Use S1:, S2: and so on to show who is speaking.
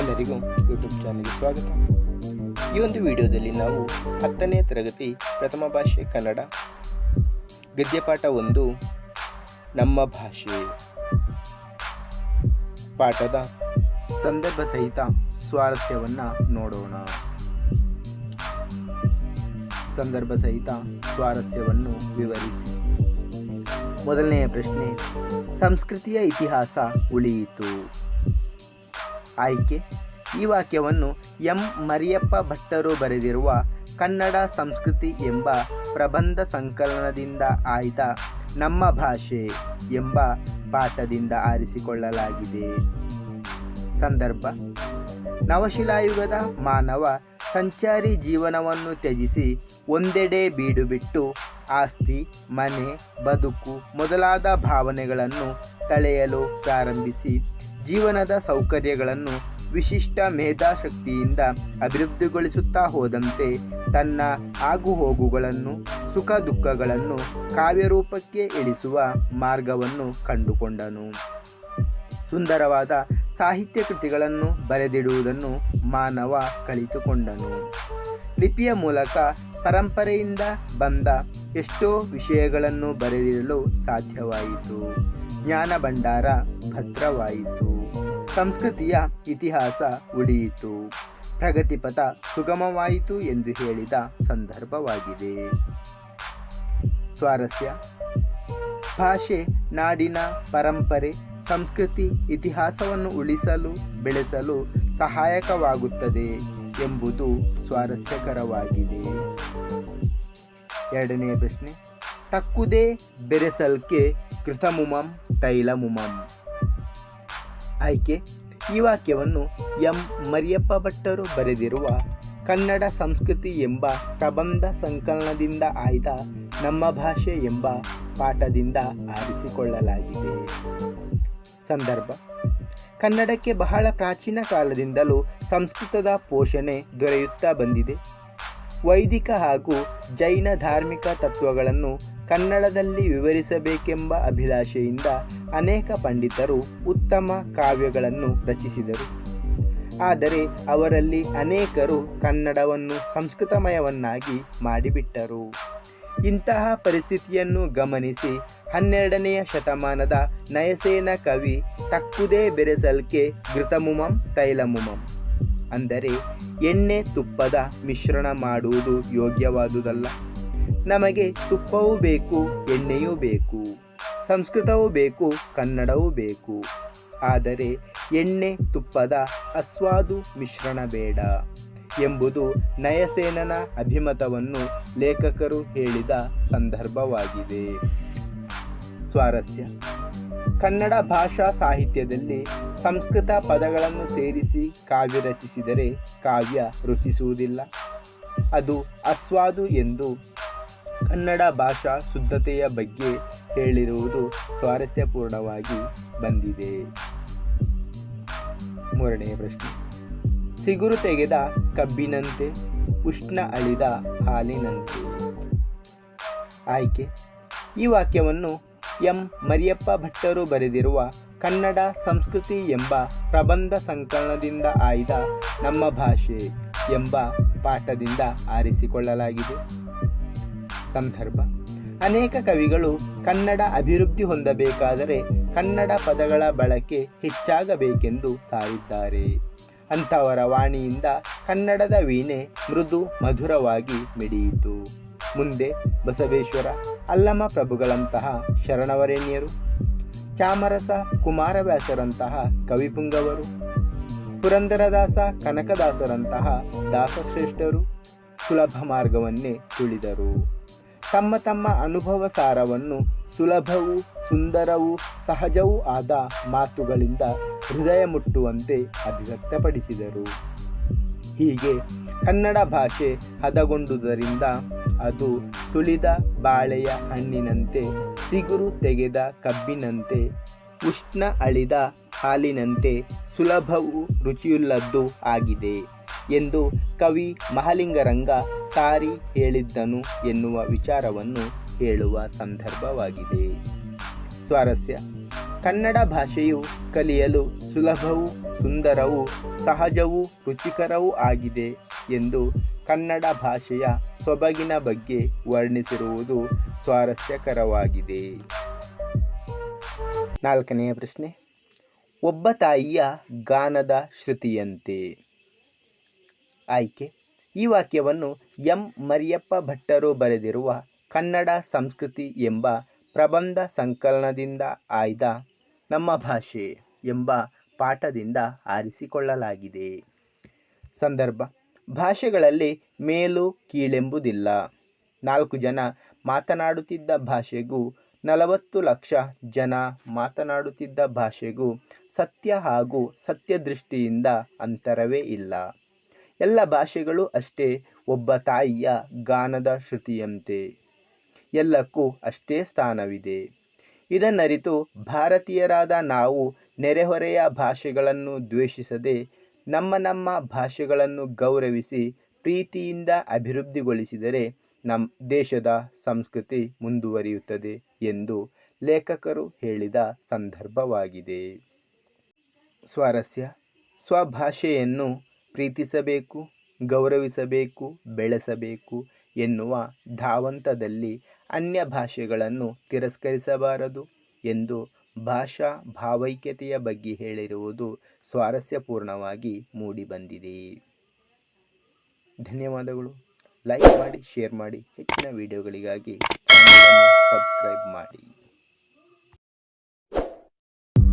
S1: ಎಲ್ಲರಿಗೂ ಯೂಟ್ಯೂಬ್ ಚಾನಲ್ಗೆ ಸ್ವಾಗತ. ಈ ಒಂದು ವಿಡಿಯೋದಲ್ಲಿ ನಾವು ಹತ್ತನೇ ತರಗತಿ ಪ್ರಥಮ ಭಾಷೆ ಕನ್ನಡ ಗದ್ಯಪಾಠ ಒಂದು ನಮ್ಮ ಭಾಷೆ ಪಾಠದ ಸಂದರ್ಭ ಸಹಿತ ಸ್ವಾರಸ್ಯವನ್ನು ನೋಡೋಣ. ಸಂದರ್ಭ ಸಹಿತ ಸ್ವಾರಸ್ಯವನ್ನು ವಿವರಿಸಿ. ಮೊದಲನೆಯ ಪ್ರಶ್ನೆ, ಸಂಸ್ಕೃತಿಯ ಇತಿಹಾಸ ಉಳಿಯಿತು. ಆಯ್ಕೆ. ಈ ವಾಕ್ಯವನ್ನು ಎಂ. ಮರಿಯಪ್ಪ ಭಟ್ಟರು ಬರೆದಿರುವ ಕನ್ನಡ ಸಂಸ್ಕೃತಿ ಎಂಬ ಪ್ರಬಂಧ ಸಂಕಲನದಿಂದ ಆಯ್ದ ನಮ್ಮ ಭಾಷೆ ಎಂಬ ಪಾಠದಿಂದ ಆರಿಸಿಕೊಳ್ಳಲಾಗಿದೆ. ಸಂದರ್ಭ. ನವಶಿಲಾಯುಗದ ಮಾನವ ಸಂಚಾರಿ ಜೀವನವನ್ನು ತ್ಯಜಿಸಿ ಒಂದೆಡೆ ಬೀಡು ಬಿಟ್ಟು ಆಸ್ತಿ, ಮನೆ, ಬದುಕು ಮೊದಲಾದ ಭಾವನೆಗಳನ್ನು ತಳೆಯಲು ಪ್ರಾರಂಭಿಸಿ ಜೀವನದ ಸೌಕರ್ಯಗಳನ್ನು ವಿಶಿಷ್ಟ ಮೇಧಾಶಕ್ತಿಯಿಂದ ಅಭಿವೃದ್ಧಿಗೊಳಿಸುತ್ತಾ ಹೋದಂತೆ ತನ್ನ ಆಗುಹೋಗುಗಳನ್ನು, ಸುಖ ದುಃಖಗಳನ್ನು ಕಾವ್ಯರೂಪಕ್ಕೆ ಇಳಿಸುವ ಮಾರ್ಗವನ್ನು ಕಂಡುಕೊಂಡನು. ಸುಂದರವಾದ ಸಾಹಿತ್ಯ ಕೃತಿಗಳನ್ನು ಬರೆದಿಡುವುದನ್ನು ಮಾನವ ಕಲಿತುಕೊಂಡನು. ಲಿಪಿಯ ಮೂಲಕ ಪರಂಪರೆಯಿಂದ ಬಂದ ಎಷ್ಟೋ ವಿಷಯಗಳನ್ನು ಬರೆದಿರಲು ಸಾಧ್ಯವಾಯಿತು. ಜ್ಞಾನ ಭಂಡಾರ ಭದ್ರವಾಯಿತು. ಸಂಸ್ಕೃತಿಯ ಇತಿಹಾಸ ಉಳಿಯಿತು. ಪ್ರಗತಿಪಥ ಸುಗಮವಾಯಿತು ಎಂದು ಹೇಳಿದ ಸಂದರ್ಭವಾಗಿದೆ. ಸ್ವಾರಸ್ಯ ಭಾಷೆ, ನಾಡಿನ ಪರಂಪರೆ, ಸಂಸ್ಕೃತಿ, ಇತಿಹಾಸವನ್ನು ಉಳಿಸಲು, ಬೆಳೆಸಲು ಸಹಾಯಕವಾಗುತ್ತದೆ ಎಂಬುದು ಸ್ವಾರಸ್ಯಕರವಾಗಿದೆ. ಎರಡನೆಯ ಪ್ರಶ್ನೆ, ತಕ್ಕುದೇ ಬೆರೆಸಲ್ಕೆ ಕೃತಮುಮಂ, ತೈಲಮುಮಂ. ಆಯ್ಕೆ, ಈ ವಾಕ್ಯವನ್ನು ಎಂ. ಮರಿಯಪ್ಪ ಭಟ್ಟರು ಬರೆದಿರುವ ಕನ್ನಡ ಸಂಸ್ಕೃತಿ ಎಂಬ ಪ್ರಬಂಧ ಸಂಕಲನದಿಂದ ಆಯ್ದ ನಮ್ಮ ಭಾಷೆ ಎಂಬ ಪಾಠದಿಂದ ಆರಿಸಿಕೊಳ್ಳಲಾಗಿದೆ. ಸಂದರ್ಭ. ಕನ್ನಡಕ್ಕೆ ಬಹಳ ಪ್ರಾಚೀನ ಕಾಲದಿಂದಲೂ ಸಂಸ್ಕೃತದ ಪೋಷಣೆ ದೊರೆಯುತ್ತಾ ಬಂದಿದೆ. ವೈದಿಕ ಹಾಗೂ ಜೈನ ಧಾರ್ಮಿಕ ತತ್ವಗಳನ್ನು ಕನ್ನಡದಲ್ಲಿ ವಿವರಿಸಬೇಕೆಂಬ ಅಭಿಲಾಷೆಯಿಂದ ಅನೇಕ ಪಂಡಿತರು ಉತ್ತಮ ಕಾವ್ಯಗಳನ್ನು ರಚಿಸಿದರು. ಆದರೆ ಅವರಲ್ಲಿ ಅನೇಕರು ಕನ್ನಡವನ್ನು ಸಂಸ್ಕೃತಮಯವನ್ನಾಗಿ ಮಾಡಿಬಿಟ್ಟರು. ಇಂತಹ ಪರಿಸ್ಥಿತಿಯನ್ನು ಗಮನಿಸಿ ಹನ್ನೆರಡನೆಯ ಶತಮಾನದ ನಯಸೇನ ಕವಿ ತಕ್ಕುದೇ ಬೆರೆಸಲ್ಕೆ ಘೃತಮುಮಂ ತೈಲಮುಮಂ. ಅಂದರೆ ಎಣ್ಣೆ ತುಪ್ಪದ ಮಿಶ್ರಣ ಮಾಡುವುದು ಯೋಗ್ಯವಾದುದಲ್ಲ. ನಮಗೆ ತುಪ್ಪವೂ ಬೇಕು, ಎಣ್ಣೆಯೂ ಬೇಕು, ಸಂಸ್ಕೃತವೂ ಬೇಕು, ಕನ್ನಡವೂ ಬೇಕು. ಆದರೆ ಎಣ್ಣೆ ತುಪ್ಪದ ಅಸ್ವಾದು ಮಿಶ್ರಣ ಬೇಡ. ಎಂಬುದು ನಯಸೇನನ ಅಭಿಮತವನ್ನು ಲೇಖಕರು ಹೇಳಿದ ಸಂದರ್ಭವಾಗಿದೆ. ಸ್ವಾರಸ್ಯ. ಕನ್ನಡ ಭಾಷಾ ಸಾಹಿತ್ಯದಲ್ಲಿ ಸಂಸ್ಕೃತ ಪದಗಳನ್ನು ಸೇರಿಸಿ ಕಾವ್ಯ ರಚಿಸಿದರೆ ಕಾವ್ಯ ರುಚಿಸುವುದಿಲ್ಲ. ಅದು ಅಸ್ವಾದು ಎಂದು ಕನ್ನಡ ಭಾಷಾ ಶುದ್ಧತೆಯ ಬಗ್ಗೆ ಹೇಳಿರುವುದು ಸ್ವಾರಸ್ಯಪೂರ್ಣವಾಗಿ ಬಂದಿದೆ. ಮೂರನೆಯ ಪ್ರಶ್ನೆ. ಸಿಗುರು ತೆಗೆದ ಕಬ್ಬಿನಂತೆ, ಉಷ್ಣ ಅಳಿದ ಹಾಲಿನಂತೆ. ಆಯ್ಕೆ. ಈ ವಾಕ್ಯವನ್ನು ಎಂ. ಮರಿಯಪ್ಪ ಭಟ್ಟರು ಬರೆದಿರುವ ಕನ್ನಡ ಸಂಸ್ಕೃತಿ ಎಂಬ ಪ್ರಬಂಧ ಸಂಕಲನದಿಂದ ಆಯ್ದ ನಮ್ಮ ಭಾಷೆ ಎಂಬ ಪಾಠದಿಂದ ಆರಿಸಿಕೊಳ್ಳಲಾಗಿದೆ. ಸಂದರ್ಭ. ಅನೇಕ ಕವಿಗಳು ಕನ್ನಡ ಅಭಿವೃದ್ಧಿ ಹೊಂದಬೇಕಾದರೆ ಕನ್ನಡ ಪದಗಳ ಬಳಕೆ ಹೆಚ್ಚಾಗಬೇಕೆಂದು ಸಾರಿದ್ದಾರೆ. ಅಂಥವರ ವಾಣಿಯಿಂದ ಕನ್ನಡದ ವೀಣೆ ಮೃದು ಮಧುರವಾಗಿ ಮಿಡಿಯಿತು. ಮುಂದೆ ಬಸವೇಶ್ವರ ಅಲ್ಲಮ ಪ್ರಭುಗಳಂತಹ ಶರಣವರೇಣ್ಯರು, ಚಾಮರಸ ಕುಮಾರವ್ಯಾಸರಂತಹ ಕವಿಪುಂಗವರು, ಪುರಂದರದಾಸ ಕನಕದಾಸರಂತಹ ದಾಸಶ್ರೇಷ್ಠರು ಸುಲಭ ಮಾರ್ಗವನ್ನೇ ತುಳಿದರು. ತಮ್ಮ ತಮ್ಮ ಅನುಭವ ಸಾರವನ್ನು ಸುಲಭವೂ ಸುಂದರವೂ ಸಹಜವೂ ಆದ ಮಾತುಗಳಿಂದ ಹೃದಯ ಮುಟ್ಟುವಂತೆ ಅಭಿವ್ಯಕ್ತಪಡಿಸಿದರು. ಹೀಗೆ ಕನ್ನಡ ಭಾಷೆ ಹದಗೊಂಡುದರಿಂದ ಅದು ಸುಳಿದ ಬಾಳೆಯ ಹಣ್ಣಿನಂತೆ, ಸಿಗುರು ತೆಗೆದ ಕಬ್ಬಿನಂತೆ, ಉಷ್ಣ ಅಳಿದ ಹಾಲಿನಂತೆ ಸುಲಭವೂ ರುಚಿಯುಳ್ಳದ್ದು ಆಗಿದೆ. ಎಂದು ಕವಿ ಮಹಾಲಿಂಗರಂಗ ಸಾರಿ ಹೇಳಿದ್ದನು ಎನ್ನುವ ವಿಚಾರವನ್ನು ಹೇಳುವ ಸಂದರ್ಭವಾಗಿದೆ. ಸ್ವಾರಸ್ಯ. ಕನ್ನಡ ಭಾಷೆಯು ಕಲಿಯಲು ಸುಲಭವೂ ಸುಂದರವೂ ಸಹಜವೂ ರುಚಿಕರವೂ ಆಗಿದೆ ಎಂದು ಕನ್ನಡ ಭಾಷೆಯ ಸೊಬಗಿನ ಬಗ್ಗೆ ವರ್ಣಿಸಿರುವುದು ಸ್ವಾರಸ್ಯಕರವಾಗಿದೆ. ನಾಲ್ಕನೆಯ ಪ್ರಶ್ನೆ. ಒಬ್ಬ ತಾಯಿಯ ಗಾನದ ಶ್ರುತಿಯಂತೆ. ಆಯ್ಕೆ. ಈ ವಾಕ್ಯವನ್ನು ಎಂ. ಮರಿಯಪ್ಪ ಭಟ್ಟರು ಬರೆದಿರುವ ಕನ್ನಡ ಸಂಸ್ಕೃತಿ ಎಂಬ ಪ್ರಬಂಧ ಸಂಕಲನದಿಂದ ಆಯ್ದ ನಮ್ಮ ಭಾಷೆ ಎಂಬ ಪಾಠದಿಂದ ಆರಿಸಿಕೊಳ್ಳಲಾಗಿದೆ. ಸಂದರ್ಭ. ಭಾಷೆಗಳಲ್ಲಿ ಮೇಲು ಕೀಳೆಂಬುದಿಲ್ಲ. ನಾಲ್ಕು ಜನ ಮಾತನಾಡುತ್ತಿದ್ದ ಭಾಷೆಗೂ ನಲವತ್ತು ಲಕ್ಷ ಜನ ಮಾತನಾಡುತ್ತಿದ್ದ ಭಾಷೆಗೂ ಸತ್ಯ ಹಾಗೂ ಸತ್ಯದೃಷ್ಟಿಯಿಂದ ಅಂತರವೇ ಇಲ್ಲ. ಎಲ್ಲ ಭಾಷೆಗಳು ಅಷ್ಟೇ ಒಬ್ಬ ತಾಯಿಯ ಗಾನದ ಶ್ರುತಿಯಂತೆ. ಎಲ್ಲಕ್ಕೂ ಅಷ್ಟೇ ಸ್ಥಾನವಿದೆ. ಇದನ್ನರಿತು ಭಾರತೀಯರಾದ ನಾವು ನೆರೆಹೊರೆಯ ಭಾಷೆಗಳನ್ನು ದ್ವೇಷಿಸದೆ ನಮ್ಮ ನಮ್ಮ ಭಾಷೆಗಳನ್ನು ಗೌರವಿಸಿ ಪ್ರೀತಿಯಿಂದ ಅಭಿವೃದ್ಧಿಗೊಳಿಸಿದರೆ ನಮ್ಮ ದೇಶದ ಸಂಸ್ಕೃತಿ ಮುಂದುವರಿಯುತ್ತದೆ ಎಂದು ಲೇಖಕರು ಹೇಳಿದ ಸಂದರ್ಭವಾಗಿದೆ. ಸ್ವಾರಸ್ಯ. ಸ್ವಭಾಷೆಯನ್ನು ಪ್ರೀತಿಸಬೇಕು, ಗೌರವಿಸಬೇಕು, ಬೆಳೆಸಬೇಕು ಎನ್ನುವ ಧಾವಂತದಲ್ಲಿ ಅನ್ಯ ಭಾಷೆಗಳನ್ನು ತಿರಸ್ಕರಿಸಬಾರದು ಎಂದು ಭಾಷಾ ಭಾವೈಕ್ಯತೆಯ ಬಗ್ಗೆ ಹೇಳಿರುವುದು ಸ್ವಾರಸ್ಯಪೂರ್ಣವಾಗಿ ಮೂಡಿಬಂದಿದೆ. ಧನ್ಯವಾದಗಳು. ಲೈಕ್ ಮಾಡಿ, ಶೇರ್ ಮಾಡಿ, ಹೆಚ್ಚಿನ ವಿಡಿಯೋಗಳಿಗಾಗಿ ಸಬ್ಸ್ಕ್ರೈಬ್ ಮಾಡಿ.